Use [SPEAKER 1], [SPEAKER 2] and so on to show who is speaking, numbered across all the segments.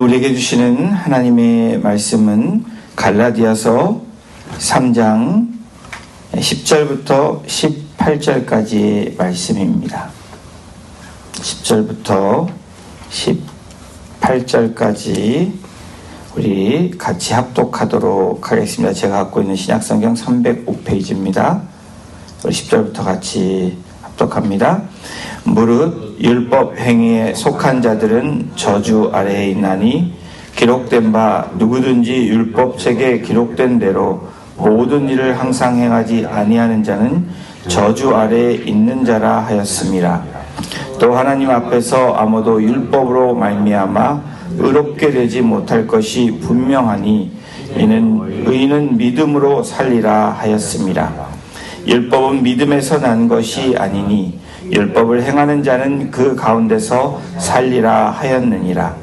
[SPEAKER 1] 우리에게 주시는 하나님의 말씀은 갈라디아서 3장 10절부터 18절까지의 말씀입니다. 10절부터 18절까지 우리 같이 합독하도록 하겠습니다. 제가 갖고 있는 신약성경 305페이지입니다. 우리 10절부터 같이 합독합니다. 무릇 율법 행위에 속한 자들은 저주 아래에 있나니 기록된 바 누구든지 율법책에 기록된 대로 모든 일을 항상 행하지 아니하는 자는 저주 아래에 있는 자라 하였습니다. 또 하나님 앞에서 아무도 율법으로 말미암아 의롭게 되지 못할 것이 분명하니 이는 의인은 믿음으로 살리라 하였습니다. 율법은 믿음에서 난 것이 아니니 율법을 행하는 자는 그 가운데서 살리라 하였느니라.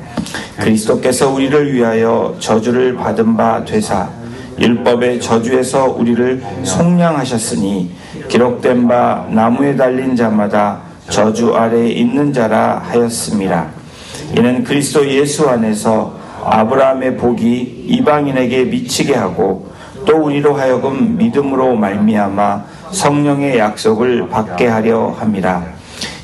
[SPEAKER 1] 그리스도께서 우리를 위하여 저주를 받은 바 되사 율법의 저주에서 우리를 속량하셨으니 기록된 바 나무에 달린 자마다 저주 아래에 있는 자라 하였습니다. 이는 그리스도 예수 안에서 아브라함의 복이 이방인에게 미치게 하고 또 우리로 하여금 믿음으로 말미암아 성령의 약속을 받게 하려 함이라.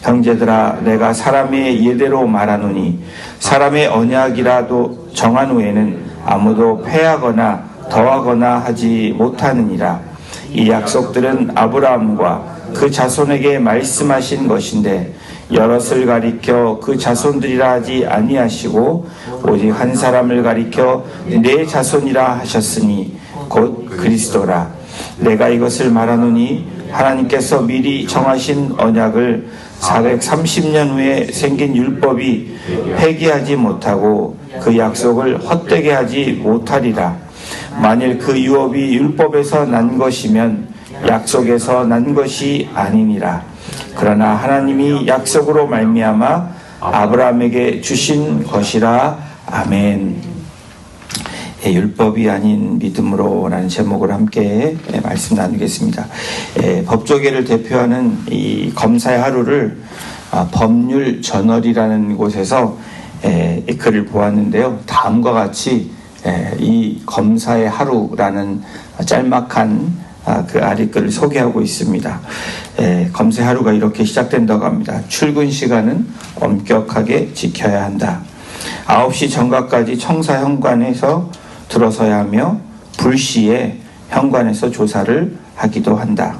[SPEAKER 1] 형제들아 내가 사람의 예대로 말하노니 사람의 언약이라도 정한 후에는 아무도 패하거나 더하거나 하지 못하느니라. 이 약속들은 아브라함과 그 자손에게 말씀하신 것인데 여럿을 가리켜 그 자손들이라 하지 아니하시고 오직 한 사람을 가리켜 내 자손이라 하셨으니 곧 그리스도라. 내가 이것을 말하노니 하나님께서 미리 정하신 언약을 430년 후에 생긴 율법이 폐기하지 못하고 그 약속을 헛되게 하지 못하리라. 만일 그 유업이 율법에서 난 것이면 약속에서 난 것이 아니니라. 그러나 하나님이 약속으로 말미암아 아브라함에게 주신 것이라. 아멘. 예, 율법이 아닌 믿음으로라는 제목을 함께 예, 말씀 나누겠습니다. 예, 법조계를 대표하는 이 검사의 하루를 아, 법률 저널이라는 곳에서 글을 보았는데요. 다음과 같이 이 검사의 하루라는 짤막한 아, 그 아리글을 소개하고 있습니다. 검사의 하루가 이렇게 시작된다고 합니다. 출근 시간은 엄격하게 지켜야 한다. 9시 정각까지 청사 현관에서 들어서야 하며 불시에 현관에서 조사를 하기도 한다.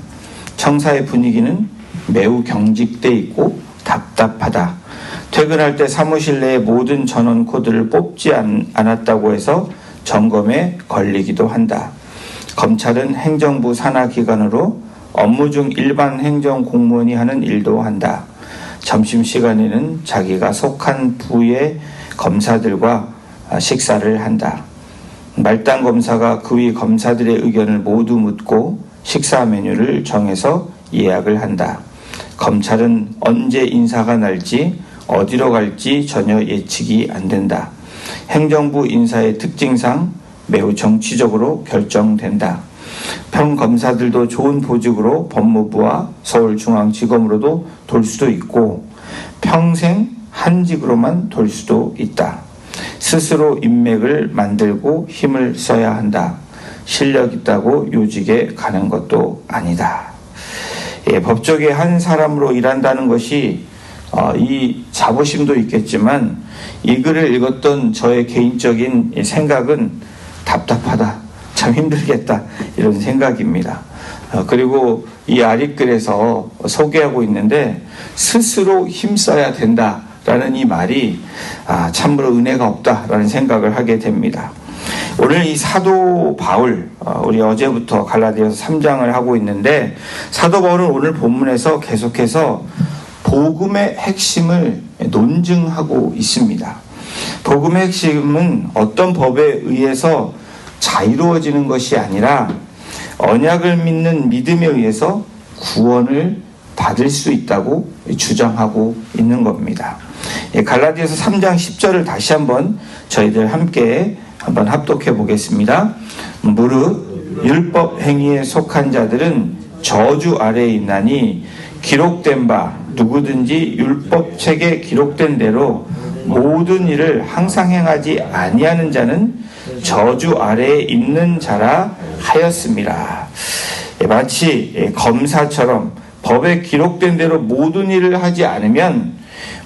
[SPEAKER 1] 청사의 분위기는 매우 경직돼 있고 답답하다. 퇴근할 때 사무실 내의 모든 전원 코드를 뽑지 않았다고 해서 점검에 걸리기도 한다. 검찰은 행정부 산하 기관으로 업무 중 일반 행정 공무원이 하는 일도 한다. 점심시간에는 자기가 속한 부의 검사들과 식사를 한다. 말단 검사가 그위 검사들의 의견을 모두 묻고 식사 메뉴를 정해서 예약을 한다. 검찰은 언제 인사가 날지 어디로 갈지 전혀 예측이 안 된다. 행정부 인사의 특징상 매우 정치적으로 결정된다. 평검사들도 좋은 보직으로 법무부와 서울중앙지검으로도 돌 수도 있고 평생 한 직으로만 돌 수도 있다. 스스로 인맥을 만들고 힘을 써야 한다. 실력 있다고 요직에 가는 것도 아니다. 예, 법조계 한 사람으로 일한다는 것이 어, 이 자부심도 있겠지만 이 글을 읽었던 저의 개인적인 생각은 답답하다. 참 힘들겠다. 이런 생각입니다. 어, 그리고 이 아리글에서 소개하고 있는데 스스로 힘써야 된다. 라는 이 말이 아, 참으로 은혜가 없다라는 생각을 하게 됩니다. 오늘 이 사도 바울, 어, 우리 어제부터 갈라디아서 3장을 하고 있는데 사도 바울은 오늘 본문에서 계속해서 복음의 핵심을 논증하고 있습니다. 복음의 핵심은 어떤 법에 의해서 자유로워지는 것이 아니라 언약을 믿는 믿음에 의해서 구원을 받을 수 있다고 주장하고 있는 겁니다. 예, 갈라디아서 3장 10절을 다시 한번 저희들 함께 한번 합독해 보겠습니다. 무릇 율법 행위에 속한 자들은 저주 아래에 있나니 기록된 바 누구든지 율법 책에 기록된 대로 모든 일을 항상 행하지 아니하는 자는 저주 아래에 있는 자라 하였습니다. 예, 마치 예, 검사처럼 법에 기록된 대로 모든 일을 하지 않으면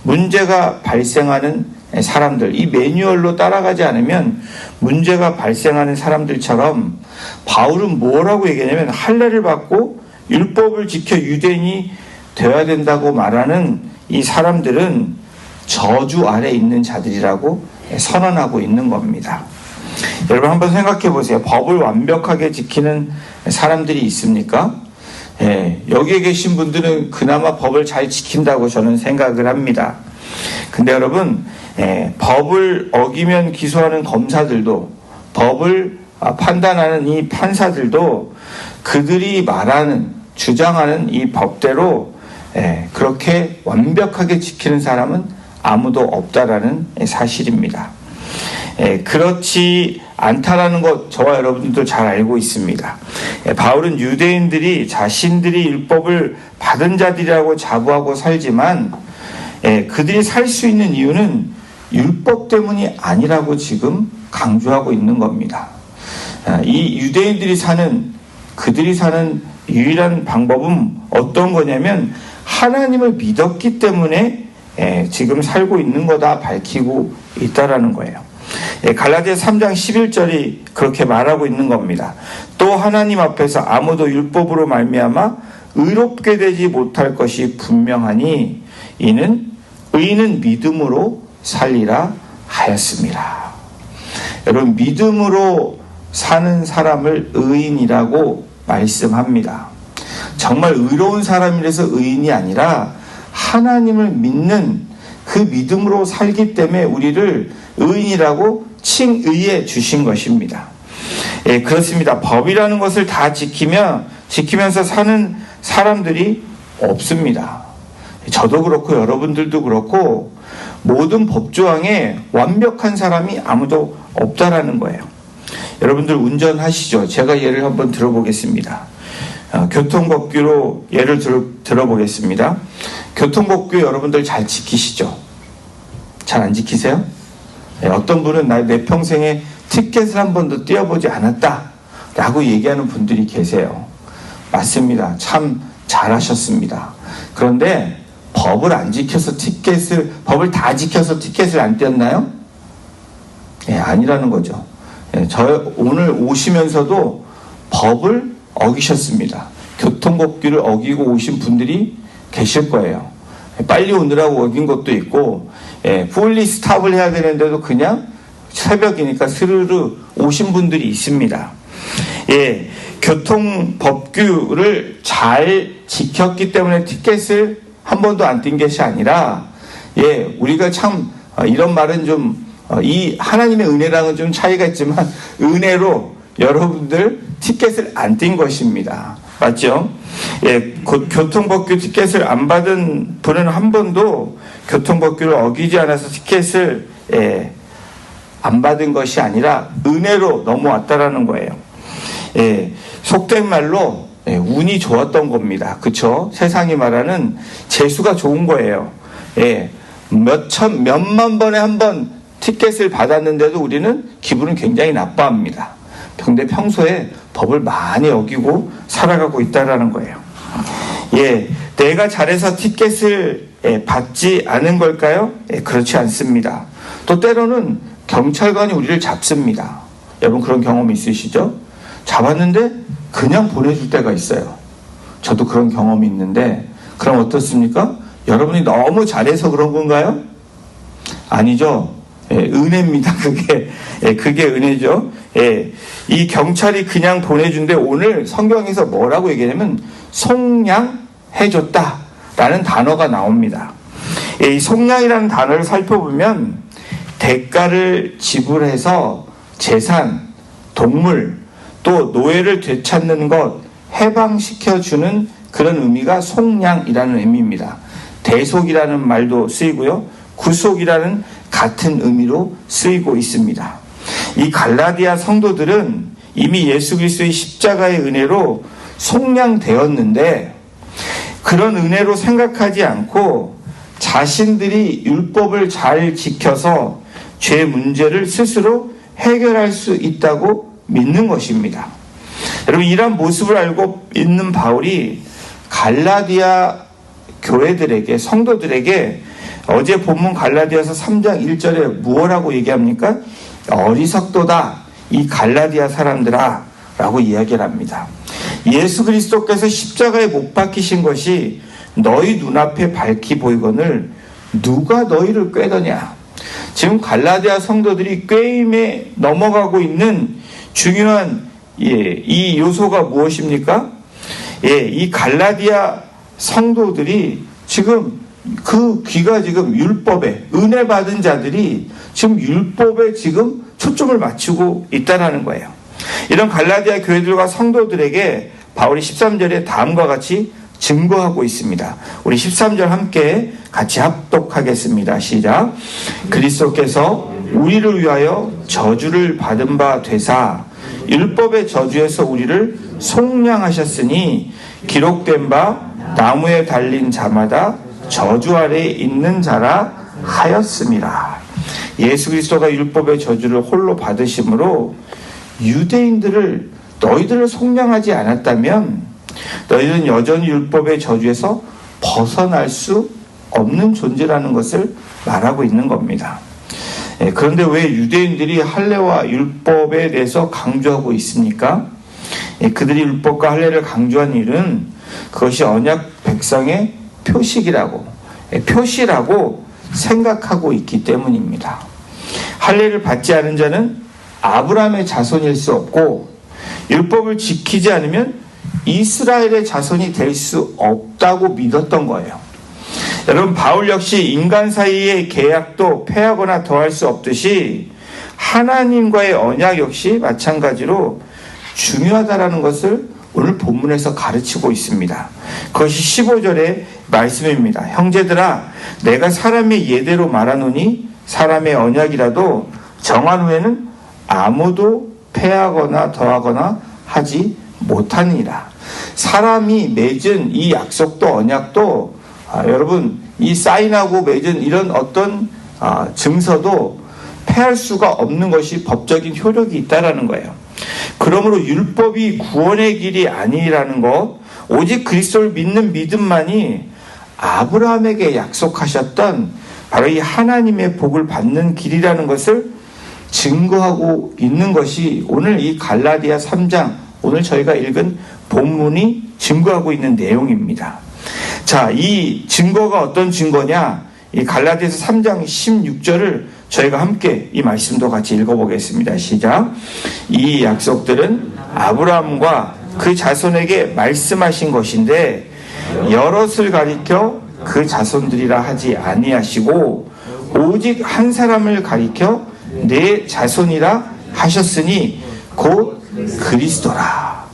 [SPEAKER 1] 문제가 발생하는 사람들, 이 매뉴얼로 따라가지 않으면 문제가 발생하는 사람들처럼 바울은 뭐라고 얘기하냐면 할례를 받고 율법을 지켜 유대인이 되어야 된다고 말하는 이 사람들은 저주 아래 있는 자들이라고 선언하고 있는 겁니다. 여러분 한번 생각해 보세요. 법을 완벽하게 지키는 사람들이 있습니까? 예, 여기에 계신 분들은 그나마 법을 잘 지킨다고 저는 생각을 합니다. 근데 여러분, 예, 법을 어기면 기소하는 검사들도, 법을 아, 판단하는 이 판사들도 그들이 말하는, 주장하는 이 법대로 예, 그렇게 완벽하게 지키는 사람은 아무도 없다라는 사실입니다. 예, 그렇지 않다라는 것 저와 여러분들도 잘 알고 있습니다. 예, 바울은 유대인들이 자신들이 율법을 받은 자들이라고 자부하고 살지만 예, 그들이 살 수 있는 이유는 율법 때문이 아니라고 지금 강조하고 있는 겁니다. 아, 이 유대인들이 사는 그들이 사는 유일한 방법은 어떤 거냐면 하나님을 믿었기 때문에 지금 살고 있는 거다 밝히고 있다라는 거예요. 예, 갈라디아 3장 11절이 그렇게 말하고 있는 겁니다. 또 하나님 앞에서 아무도 율법으로 말미암아 의롭게 되지 못할 것이 분명하니 이는 의인은 믿음으로 살리라 하였습니다. 여러분 믿음으로 사는 사람을 의인이라고 말씀합니다. 정말 의로운 사람이라서 의인이 아니라 하나님을 믿는 그 믿음으로 살기 때문에 우리를 의인이라고 칭의해 주신 것입니다. 예, 그렇습니다. 법이라는 것을 다 지키며 지키면서 사는 사람들이 없습니다. 저도 그렇고 여러분들도 그렇고 모든 법조항에 완벽한 사람이 아무도 없다라는 거예요. 여러분들 운전하시죠? 제가 예를 한번 들어보겠습니다. 어, 교통법규로 예를 들, 들어보겠습니다. 교통법규 여러분들 잘 지키시죠? 잘 안 지키세요? 네, 어떤 분은 나 내 평생에 티켓을 한 번도 띄어보지 않았다. 라고 얘기하는 분들이 계세요. 맞습니다. 참 잘하셨습니다. 그런데 법을 안 지켜서 티켓을, 법을 다 지켜서 티켓을 안 띄었나요? 예, 아니라는 거죠. 예, 저 오늘 오시면서도 법을 어기셨습니다. 교통법규를 어기고 오신 분들이 계실 거예요. 빨리 오느라고 어긴 것도 있고, 예, 풀리 스탑을 해야 되는데도 그냥 새벽이니까 스르르 오신 분들이 있습니다. 예, 교통 법규를 잘 지켰기 때문에 티켓을 한 번도 안뛴 것이 아니라, 예, 우리가 참, 어, 이런 말은 좀, 어, 이 하나님의 은혜랑은 좀 차이가 있지만, 은혜로 여러분들 티켓을 안뛴 것입니다. 맞죠? 예, 교통법규 티켓을 안 받은 분은 한 번도 교통법규를 어기지 않아서 티켓을 예, 안 받은 것이 아니라 은혜로 넘어왔다라는 거예요. 예, 속된 말로 예, 운이 좋았던 겁니다. 그쵸? 세상이 말하는 재수가 좋은 거예요. 예, 몇 천, 몇만 번에 한 번 티켓을 받았는데도 우리는 기분은 굉장히 나빠합니다. 근데 평소에 법을 많이 어기고 살아가고 있다라는 거예요. 예, 내가 잘해서 티켓을 예, 받지 않은 걸까요? 예, 그렇지 않습니다. 또 때로는 경찰관이 우리를 잡습니다. 여러분 그런 경험 있으시죠? 잡았는데 그냥 보내줄 때가 있어요. 저도 그런 경험이 있는데 그럼 어떻습니까? 여러분이 너무 잘해서 그런 건가요? 아니죠. 예, 은혜입니다. 그게 예, 그게 은혜죠. 예, 이 경찰이 그냥 보내준데 오늘 성경에서 뭐라고 얘기하냐면 속량해줬다라는 단어가 나옵니다. 예, 이 속량이라는 단어를 살펴보면 대가를 지불해서 재산, 동물, 또 노예를 되찾는 것 해방시켜주는 그런 의미가 속량이라는 의미입니다. 대속이라는 말도 쓰이고요. 구속이라는 같은 의미로 쓰이고 있습니다. 이 갈라디아 성도들은 이미 예수 그리스도의 십자가의 은혜로 속량되었는데 그런 은혜로 생각하지 않고 자신들이 율법을 잘 지켜서 죄 문제를 스스로 해결할 수 있다고 믿는 것입니다. 여러분 이러한 모습을 알고 있는 바울이 갈라디아 교회들에게 성도들에게 어제 본문 갈라디아서 3장 1절에 무엇라고 얘기합니까? 어리석도다 이 갈라디아 사람들아 라고 이야기를 합니다. 예수 그리스도께서 십자가에 못 박히신 것이 너희 눈앞에 밝히 보이거늘 누가 너희를 꾀더냐? 지금 갈라디아 성도들이 꾀임에 넘어가고 있는 중요한 예, 이 요소가 무엇입니까? 예, 이 갈라디아 성도들이 지금 그 귀가 지금 율법에 은혜 받은 자들이 지금 율법에 지금 초점을 맞추고 있다는 거예요. 이런 갈라디아 교회들과 성도들에게 바울이 13절에 다음과 같이 증거하고 있습니다. 우리 13절 함께 같이 합독하겠습니다. 시작. 그리스도께서 우리를 위하여 저주를 받은 바 되사 율법의 저주에서 우리를 속량하셨으니 기록된 바 나무에 달린 자마다 저주 아래 있는 자라 하였습니다. 예수 그리스도가 율법의 저주를 홀로 받으심으로 유대인들을 너희들을 속량하지 않았다면 너희는 여전히 율법의 저주에서 벗어날 수 없는 존재라는 것을 말하고 있는 겁니다. 예, 그런데 왜 유대인들이 할례와 율법에 대해서 강조하고 있습니까? 예, 그들이 율법과 할례를 강조한 일은 그것이 언약 백성의 표식이라고 예, 표시라고 생각하고 있기 때문입니다. 할례를 받지 않은 자는 아브라함의 자손일 수 없고 율법을 지키지 않으면 이스라엘의 자손이 될 수 없다고 믿었던 거예요. 여러분 바울 역시 인간 사이의 계약도 폐하거나 더할 수 없듯이 하나님과의 언약 역시 마찬가지로 중요하다라는 것을 오늘 본문에서 가르치고 있습니다. 그것이 15절의 말씀입니다. 형제들아 내가 사람의 예대로 말하노니 사람의 언약이라도 정한 후에는 아무도 폐하거나 더하거나 하지 못하니라. 사람이 맺은 이 약속도 언약도 아, 여러분 이 사인하고 맺은 이런 어떤 아, 증서도 폐할 수가 없는 것이 법적인 효력이 있다라는 거예요. 그러므로 율법이 구원의 길이 아니라는 것, 오직 그리스도를 믿는 믿음만이 아브라함에게 약속하셨던 바로 이 하나님의 복을 받는 길이라는 것을 증거하고 있는 것이 오늘 이 갈라디아 3장 오늘 저희가 읽은 본문이 증거하고 있는 내용입니다. 자, 이 증거가 어떤 증거냐? 이 갈라디아서 3장 16절을 저희가 함께 이 말씀도 같이 읽어보겠습니다. 시작. 이 약속들은 아브라함과 그 자손에게 말씀하신 것인데 여럿을 가리켜 그 자손들이라 하지 아니하시고 오직 한 사람을 가리켜 내 자손이라 하셨으니 곧 그리스도라.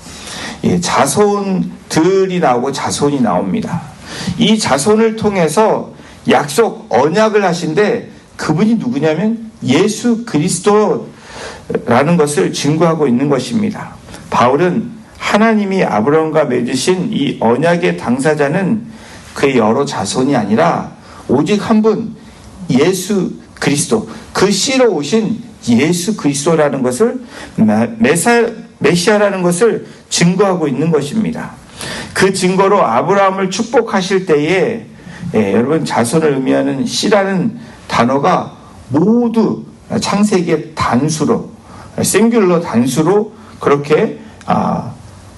[SPEAKER 1] 예, 자손들이 나오고 자손이 나옵니다. 이 자손을 통해서 약속 언약을 하신데 그분이 누구냐면 예수 그리스도라는 것을 증거하고 있는 것입니다. 바울은 하나님이 아브라함과 맺으신 이 언약의 당사자는 그의 여러 자손이 아니라 오직 한 분 예수 그리스도 그 씨로 오신 예수 그리스도라는 것을 메사, 메시아라는 것을 증거하고 있는 것입니다. 그 증거로 아브라함을 축복하실 때에 예, 여러분 자손을 의미하는 씨라는 단어가 모두 창세기의 단수로 생귤러 단수로 그렇게 아,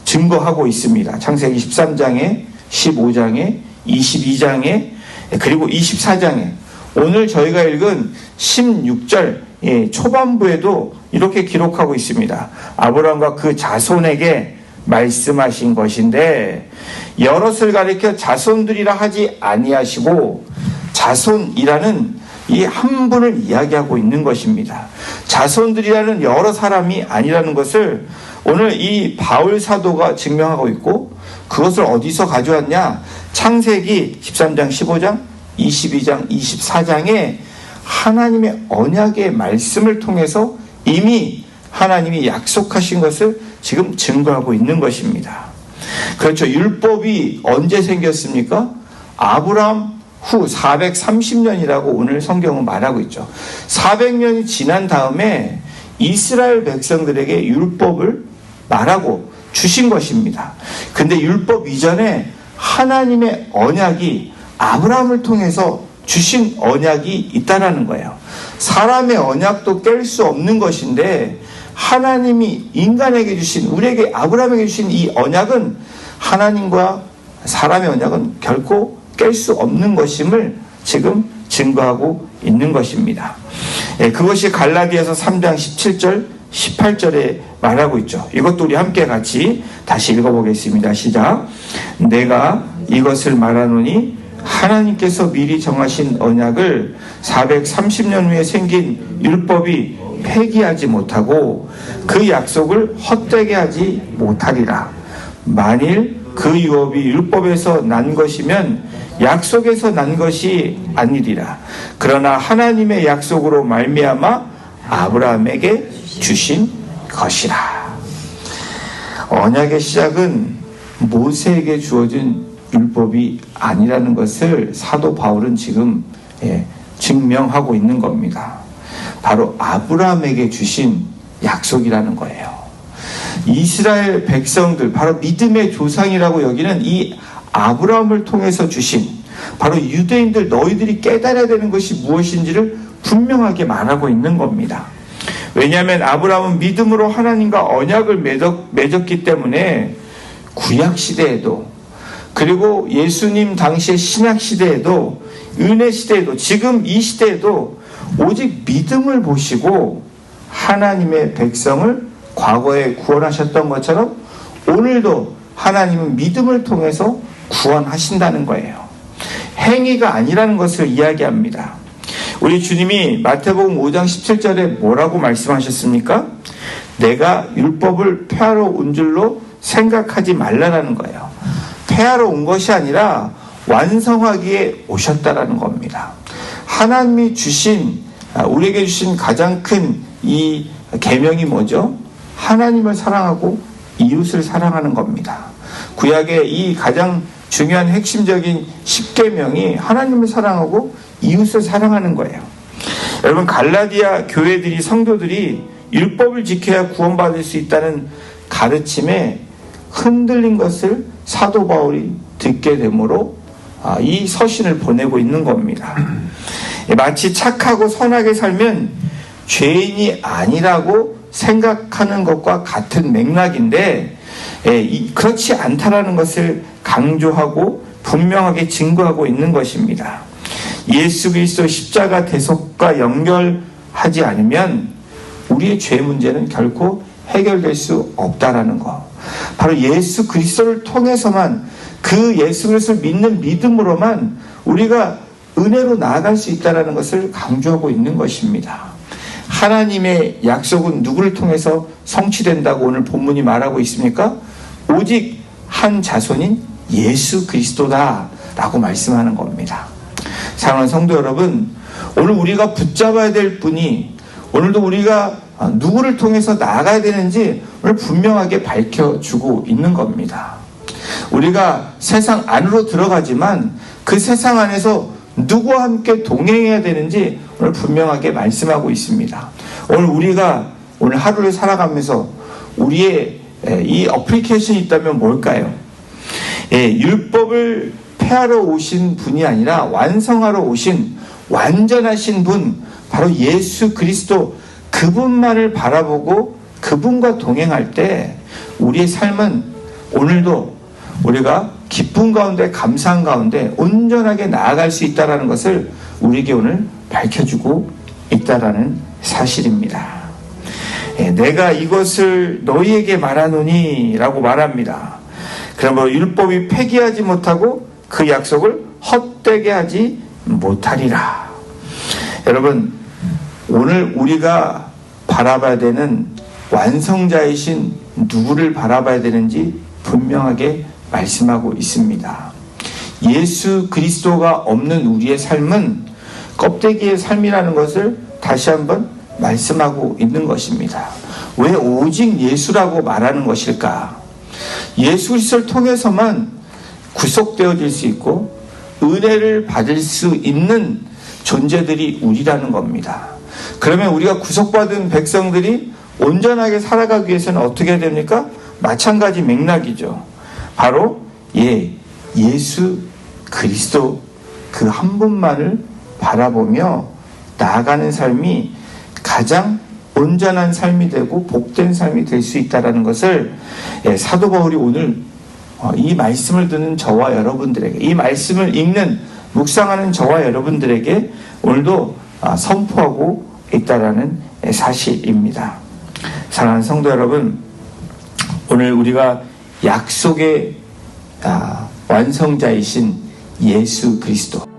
[SPEAKER 1] 증거하고 있습니다. 창세기 13장에 15장에 22장에 그리고 24장에 오늘 저희가 읽은 16절 예, 초반부에도 이렇게 기록하고 있습니다. 아브라함과 그 자손에게 말씀하신 것인데 여럿을 가리켜 자손들이라 하지 아니하시고 자손이라는 이 한 분을 이야기하고 있는 것입니다. 자손들이라는 여러 사람이 아니라는 것을 오늘 이 바울 사도가 증명하고 있고 그것을 어디서 가져왔냐? 창세기 13장 15장 22장 24장에 하나님의 언약의 말씀을 통해서 이미 하나님이 약속하신 것을 지금 증거하고 있는 것입니다. 그렇죠. 율법이 언제 생겼습니까? 아브라함 후 430년이라고 오늘 성경은 말하고 있죠. 400년이 지난 다음에 이스라엘 백성들에게 율법을 말하고 주신 것입니다. 근데 율법 이전에 하나님의 언약이 아브라함을 통해서 주신 언약이 있다라는 거예요. 사람의 언약도 깰 수 없는 것인데 하나님이 인간에게 주신 우리에게 아브라함에게 주신 이 언약은 하나님과 사람의 언약은 결코 깰 수 없는 것임을 지금 증거하고 있는 것입니다. 예, 그것이 갈라디아서 3장 17절 18절에 말하고 있죠. 이것도 우리 함께 같이 다시 읽어보겠습니다. 시작. 내가 이것을 말하노니 하나님께서 미리 정하신 언약을 430년 후에 생긴 율법이 폐기하지 못하고 그 약속을 헛되게 하지 못하리라. 만일 그 유업이 율법에서 난 것이면 약속에서 난 것이 아니리라. 그러나 하나님의 약속으로 말미암아 아브라함에게 주신 것이라. 언약의 시작은 모세에게 주어진 율법이 아니라는 것을 사도 바울은 지금 예, 증명하고 있는 겁니다. 바로 아브라함에게 주신 약속이라는 거예요. 이스라엘 백성들, 바로 믿음의 조상이라고 여기는 이 아브라함을 통해서 주신 바로 유대인들 너희들이 깨달아야 되는 것이 무엇인지를 분명하게 말하고 있는 겁니다. 왜냐하면 아브라함은 믿음으로 하나님과 언약을 맺었, 기 때문에 구약 시대에도 그리고 예수님 당시의 신약 시대에도 은혜 시대에도 지금 이 시대에도 오직 믿음을 보시고 하나님의 백성을 과거에 구원하셨던 것처럼 오늘도 하나님은 믿음을 통해서 구원하신다는 거예요. 행위가 아니라는 것을 이야기합니다. 우리 주님이 마태복음 5장 17절에 뭐라고 말씀하셨습니까? 내가 율법을 폐하러 온 줄로 생각하지 말라라는 거예요. 폐하러 온 것이 아니라 완성하기에 오셨다라는 겁니다. 하나님이 주신 아, 우리에게 주신 가장 큰 이 계명이 뭐죠? 하나님을 사랑하고 이웃을 사랑하는 겁니다. 구약의 이 가장 중요한 핵심적인 10계명이 하나님을 사랑하고 이웃을 사랑하는 거예요. 여러분 갈라디아 교회들이 성도들이 율법을 지켜야 구원받을 수 있다는 가르침에 흔들린 것을 사도 바울이 듣게 되므로 아, 이 서신을 보내고 있는 겁니다. 마치 착하고 선하게 살면 죄인이 아니라고 생각하는 것과 같은 맥락인데 예, 그렇지 않다라는 것을 강조하고 분명하게 증거하고 있는 것입니다. 예수 그리스도 십자가 대속과 연결하지 않으면 우리의 죄 문제는 결코 해결될 수 없다라는 것. 바로 예수 그리스도를 통해서만 그 예수 그리스도를 믿는 믿음으로만 우리가 은혜로 나아갈 수 있다는 것을 강조하고 있는 것입니다. 하나님의 약속은 누구를 통해서 성취된다고 오늘 본문이 말하고 있습니까? 오직 한 자손인 예수 그리스도다라고 말씀하는 겁니다. 사랑하는 성도 여러분, 오늘 우리가 붙잡아야 될 분이 오늘도 우리가 누구를 통해서 나아가야 되는지 오늘 분명하게 밝혀주고 있는 겁니다. 우리가 세상 안으로 들어가지만 그 세상 안에서 누구와 함께 동행해야 되는지 오늘 분명하게 말씀하고 있습니다. 오늘 우리가 오늘 하루를 살아가면서 우리의 이 어플리케이션이 있다면 뭘까요? 예, 율법을 폐하러 오신 분이 아니라 완성하러 오신 완전하신 분, 바로 예수 그리스도 그분만을 바라보고 그분과 동행할 때 우리의 삶은 오늘도 우리가 기쁨 가운데 감사한 가운데 온전하게 나아갈 수 있다는 것을 우리에게 오늘 밝혀주고 있다라는 사실입니다. 예, 내가 이것을 너희에게 말하노니 라고 말합니다. 그러므로 율법이 폐기하지 못하고 그 약속을 헛되게 하지 못하리라. 여러분, 오늘 우리가 바라봐야 되는 완성자이신 누구를 바라봐야 되는지 분명하게 말씀하고 있습니다. 예수 그리스도가 없는 우리의 삶은 껍데기의 삶이라는 것을 다시 한번 말씀하고 있는 것입니다. 왜 오직 예수라고 말하는 것일까? 예수 그리스도를 통해서만 구속되어질 수 있고 은혜를 받을 수 있는 존재들이 우리라는 겁니다. 그러면 우리가 구속받은 백성들이 온전하게 살아가기 위해서는 어떻게 해야 됩니까? 마찬가지 맥락이죠. 바로 예, 예수 그리스도 그 한 분만을 바라보며 나아가는 삶이 가장 온전한 삶이 되고 복된 삶이 될 수 있다는 것을 예, 사도 바울이 오늘 어, 이 말씀을 듣는 저와 여러분들에게 이 말씀을 읽는 묵상하는 저와 여러분들에게 오늘도 아, 선포하고 있다라는 예, 사실입니다. 사랑하는 성도 여러분, 오늘 우리가 약속의 아, 완성자이신 예수 그리스도